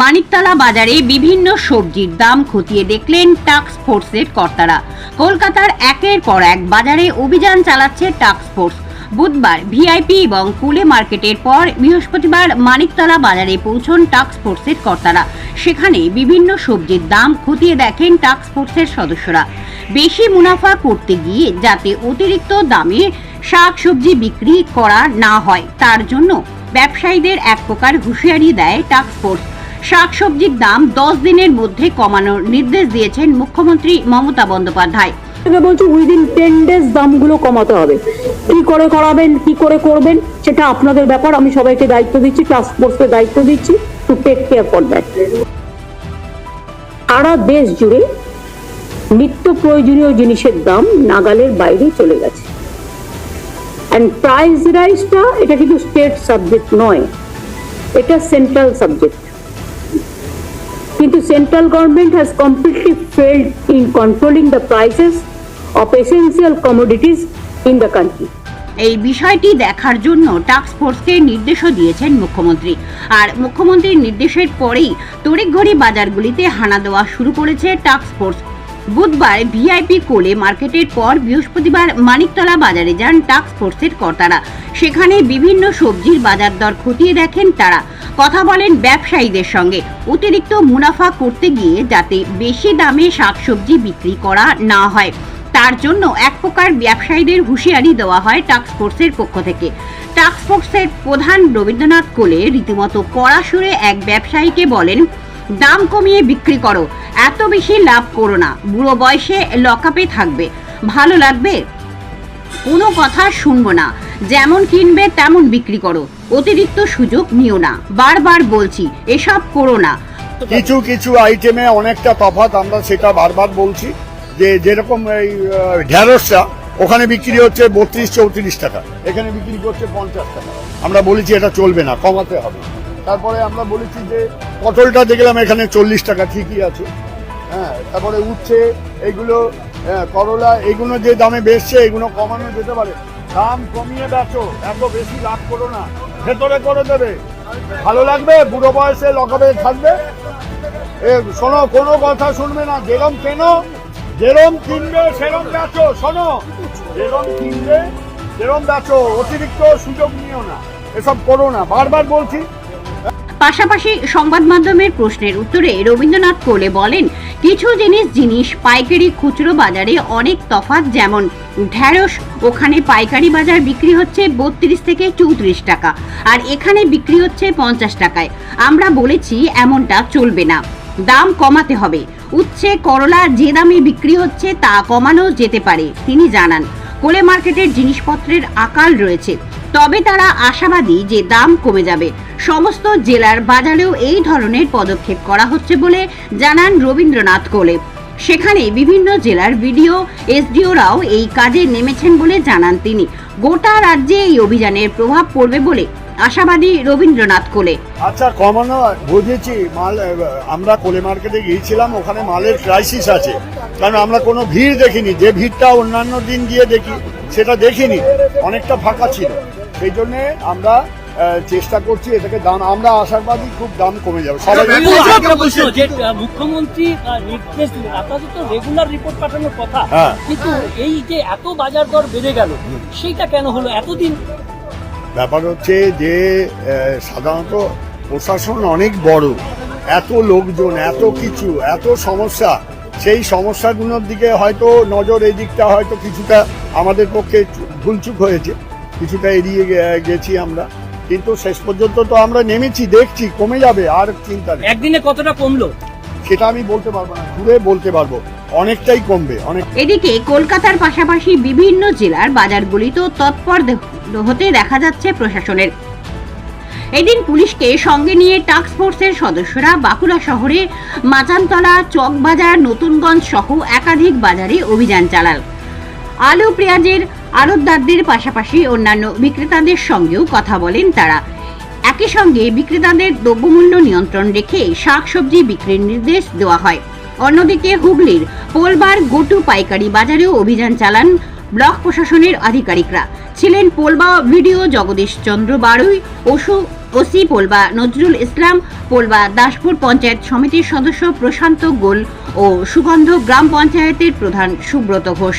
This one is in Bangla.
মানিকতলা বাজারে বিভিন্ন সবজির দাম খতিয়ে দেখলেন টাস্ক ফোর্সের কর্তারা। কলকাতার একের পর এক বাজারে অভিযান চালাচ্ছে টাস্ক ফোর্স। বুধবার ভিআইপি এবং কুলে মার্কেটের পর বৃহস্পতিবার মানিকতলা বাজারে পৌঁছন ফোর্সের কর্তারা। সেখানে বিভিন্ন সবজির দাম খতিয়ে দেখেন ফোর্সের সদস্যরা। বেশি মুনাফা করতে গিয়ে যাতে অতিরিক্ত দামে শাক সবজি বিক্রি করা না হয়, তার জন্য ব্যবসায়ীদের এক প্রকার হুঁশিয়ারি দেয় ফোর্স। শাকসবজির দাম দশ দিনের মধ্যে কমানোর নির্দেশ দিয়েছেন মুখ্যমন্ত্রী মমতা বন্দ্যোপাধ্যায়। বলছি উইদিন টেন ডেজ দামগুলো কমাতে হবে। কি করে করাবেন, কি করে করবেন, সেটা আপনাদের ব্যাপার। আমি সবাইকে দায়িত্ব দিচ্ছি টাস্ক ফোর্সকে দায়িত্ব দিচ্ছি to take care for that সারা দেশ জুড়ে নিত্য প্রয়োজনীয় জিনিসের দাম নাগালের বাইরে চলে গেছে। অ্যান্ড প্রাইস রাইজটা এটা কিন্তু স্টেট সাবজেক্ট নয়। এটা সেন্ট্রাল সাবজেক্ট কিন্তু central government has completely failed in controlling the prices of essential commodities in the country এই বিষয়টি দেখার জন্য টাস্ক ফোর্সকে নির্দেশও দিয়েছেন মুখ্যমন্ত্রী। আর মুখ্যমন্ত্রীর নির্দেশের পরেই তড়িঘড়ি বাজারগুলিতে হানা দেওয়া শুরু করেছে টাস্ক ফোর্স বুধবার ভিআইপি কোলে মার্কেটের পর বৃহস্পতিবার মানিকতলা বাজারে যান টাস্ক ফোর্সের কর্তারা। সেখানে বিভিন্ন সবজির বাজার দর খতিয়ে দেখেন তারা। কথা বলেন ব্যবসায়ীদের সঙ্গে। অতিরিক্ত মুনাফা করতে গিয়ে যাতে বেশি দামে শাকসবজি বিক্রি করা না হয়, তার জন্য এক প্রকার ব্যবসায়ীদের হুঁশিয়ারি দেওয়া হয় টাস্ক ফোর্সের পক্ষ থেকে। টাস্ক ফোর্সের প্রধান রবীন্দ্রনাথ কোলে রীতিমতো কড়া সুরে এক ব্যবসায়ীকে বলেন, দাম কমিয়ে বিক্রি করো, এত বেশি লাভ করো না, বুড়ো বয়সে লকআপে থাকবে, ভালো লাগবে? কোনো কথা শুনব না, যেমন কিনবে তেমন বিক্রি করো। অতিরিক্ত সুযোগ নিও না। বারবার বলছি এসব করো না। কিছু কিছু আইটেমে অনেকটা তফাৎ আমরা সেটা বারবার বলছি যে যেরকম এই ঢ্যাঁড়সটা ওখানে বিক্রি হচ্ছে বত্রিশ চৌত্রিশ টাকা এখানে বিক্রি করছে পঞ্চাশ টাকা। আমরা বলেছি এটা চলবে না কমাতে হবে। তারপরে আমরা বলেছি যে পটলটা দেখলাম এখানে চল্লিশ টাকা ঠিকই আছে। হ্যাঁ তারপরে উচ্ছে এইগুলো হ্যাঁ, করলা এগুলো যে দামে বেচছে এগুলো কমানো যেতে পারে। দাম কমিয়ে বেচো এত বেশি লাভ করো না। ভেতরে করে দেবে। ভালো লাগবে? বুড়ো বয়সে লকাবে থাকবে? এ, শোনো, কোনো কথা শুনবে না। যেরম কেন, যেরম কিনবে, সেরম বেচো। শোনো, যেরম কিনবে যেরম বেচো। অতিরিক্ত সুযোগ নিও না। এসব করো না। বারবার বলছি। পাশাপাশি সংবাদ মাধ্যমের প্রশ্নের উত্তরে রবীন্দ্রনাথ কোলে বলেন, কিছু জিনিস জিনিস, পাইকারি খুচরো বাজারে অনেক তফাৎ যেমন ঢ্যাঁড়স, ওখানে পাইকারি বাজার বিক্রি হচ্ছে বত্রিশ থেকে চৌত্রিশ টাকা, আর এখানে বিক্রি হচ্ছে পঞ্চাশ টাকায়। আমরা বলেছি এমনটা চলবে না। দাম কমাতে হবে। উচ্ছে, করলা যে দামে বিক্রি হচ্ছে তা কমানো যেতে পারে, তিনি জানান। কোলে মার্কেটের জিনিসপত্রের আকাল রয়েছে। তবে তারা আশাবাদী যে দাম কমে যাবে। সমস্ত জেলার বাজারেও এই ধরনের পদক্ষেপ করা হচ্ছে বলে জানান রবীন্দ্রনাথ কোলে। সেখানে বিভিন্ন জেলার বিডিও, এসডিওরাও এই কাজে নেমেছেন বলে জানান তিনি। গোটা রাজ্যে এই অভিযানের প্রভাব পড়বে বলে আশাবাদী রবীন্দ্রনাথ কোলে। আচ্ছা কমানো বুঝেছি, মাল আমরা কোলে মার্কেটে গিয়েছিলাম, ওখানে মালের ক্রাইসিস আছে। কারণ আমরা কোনো ভিড় দেখিনি, যে ভিড়টা অন্যান্য দিন গিয়ে দেখি, সেটা দেখিনি, অনেকটা ফাঁকা ছিল। সেই জন্যে আমরা চেষ্টা করছি এটাকে দাম আমরা আশাবাদী খুব দাম কমে যাবে। আহ, মুখ্যমন্ত্রী নির্দেশ দিলেন আপনাদের তো রেগুলার রিপোর্ট পাঠানোর কথা। হ্যাঁ। কিন্তু এই যে এত বাজার দর বেড়ে গেল সেইটা কেন হলো? এতদিন ব্যাপার হচ্ছে যে সাধারণত প্রশাসন অনেক বড়। এত লোকজন এত কিছু এত সমস্যা। সেই সমস্যাগুলোর দিকে হয়তো নজর এই দিকটা হয়তো কিছুটা আমাদের পক্ষে ভুলচুক হয়েছে। কিছুটা এড়িয়ে গেছি আমরা। কিন্তু শেষ পর্যন্ত তো আমরা নেমেছি দেখছি কমে যাবে আর চিন্তা নেই। একদিনে কতটা কমলো? সেটা আমি বলতে পারব না ঘুরে বলতে পারব। অনেকটাই কমবে অনেক এদিকে কলকাতার পাশাপাশি বিভিন্ন জেলার বাজারগুলিতেও তৎপর হতে দেখা যাচ্ছে প্রশাসনের। এদিন পুলিশকে সঙ্গে নিয়ে টাস্ক ফোর্সের সদস্যরা বাঁকুড়া শহরে মাচানতলা চকবাজার নতুনগঞ্জ সহ একাধিক বাজারে অভিযান চালাল আলু পেঁয়াজের আড়তদারদের পাশাপাশি অন্যান্য বিক্রেতাদের সঙ্গেও কথা বলেন তারা। একই সঙ্গে বিক্রেতাদের দ্রব্যমূল্য নিয়ন্ত্রণ রেখে শাকসবজি বিক্রির নির্দেশ দেওয়া হয়। অন্যদিকে হুগলির পোলবার গোটু পাইকারি বাজারেও অভিযান চালান ব্লক প্রশাসনের আধিকারিকরা। ছিলেন পোলবা ভিডিও জগদীশ চন্দ্র বারুই, ওসু, ওসি পোলবা নজরুল ইসলাম, পোলবা দাসপুর পঞ্চায়েত সমিতির সদস্য প্রশান্ত গোল ও সুগন্ধ গ্রাম পঞ্চায়েতের প্রধান সুব্রত ঘোষ।